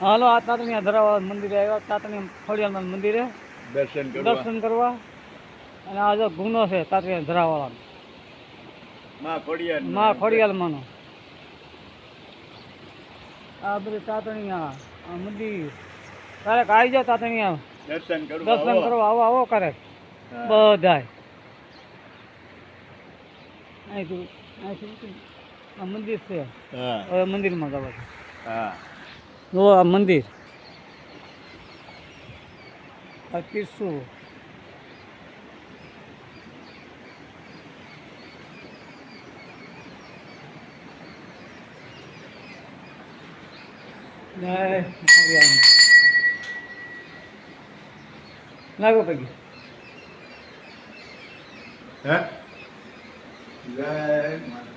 હાલો આ તાતણીયા ધરાવા મંદિરે આવ્યા. તાતણીયા ફળિયામાં મંદિરે દર્શન કરવા. દર્શન કરવા. અને આ જો ગુનો છે તાતણીયા ધરાવાળાનો માં ફળિયાલમાં આ બધી તાતણીયા આ મંદિર. ક્યારેક આવી જાઓ તાતણીયા? દર્શન કરવા દર્શન આવો. કરવા આવો આવો ક્યારેક બધાય. અહીંથી અહીંથી આ મંદિર છે. હા. હવે મંદિરમાં જવા છે. હા. જો આ મંદિર. આ હરિયાણ. લાગો પૈકી. હે? જય માં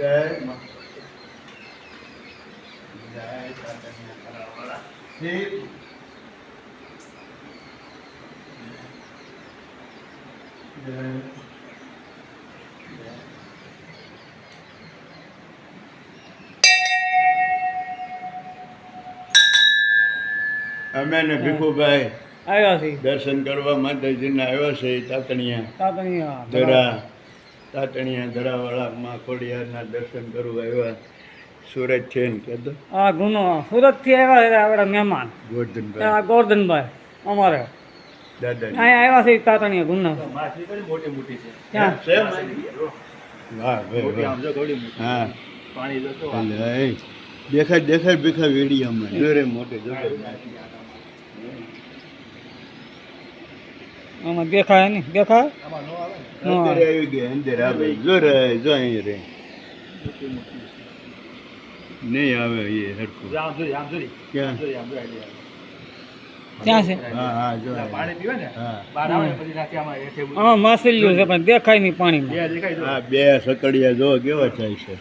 જય જય જય. અમે ને ભીખુભાઈ આવ્યા છે દર્શન કરવા માતાજીના આવ્યા છે તાતણિયા તાતણીયા ધરા તાતણિયા ધરાવાળા માં ખોડિયારના દર્શન કરવા આવ્યા. સુરત છે ને કહેતો આ ગુનો સુરતથી આવ્યા છે આપણા મહેમાન. ગોરધનભાઈ. આ ગોરધનભાઈ અમારે. દાદા અહીંયા આવ્યા છે તાતણીયા ગુના. ક્યાં? છે વાહ હા. દેખાય દેખાય બેખાય વેડી અમારે મોટે જોરે. આમાં દેખાય નહીં. દેખાય? અંદર આવી ગયા અંદર આવે જો રે જો અહીં રે નહીં આવે એ હરખું. ક્યાં? ક્યાં હા હા જો અહીં. હા. આમાં માછલીઓ છે પણ દેખાય નહીં પાણીમાં. બે સકડિયા જો કેવા થાય છે?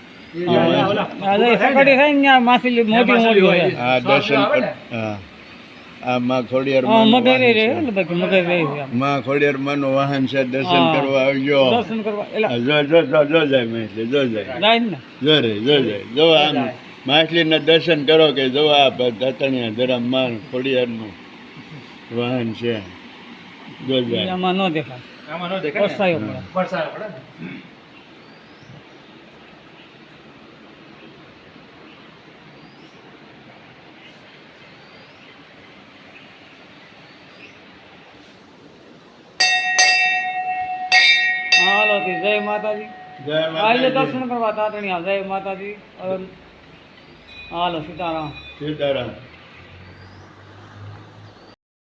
સકડી થાય ને મોટી મોટી હોય દર્શન હા. માં ખોડિયાર વાહન છે. દર્શન કરવા આવજો. જો જો જો જો જાય જો જાય. જાય જો રે જો જાય. જો આમ માછલીના દર્શન કરો કે જો આ દાતણિયા જરા માં ખોડિયારનું વાહન છે. જો જાય. આમાં ન દેખાય પડે. હાલો તી જય માતાજી જય આજે માતાજી દર્શન કરવા તાતણીયા જય માતાજી હવે હાલો સીતારામ સીતારામ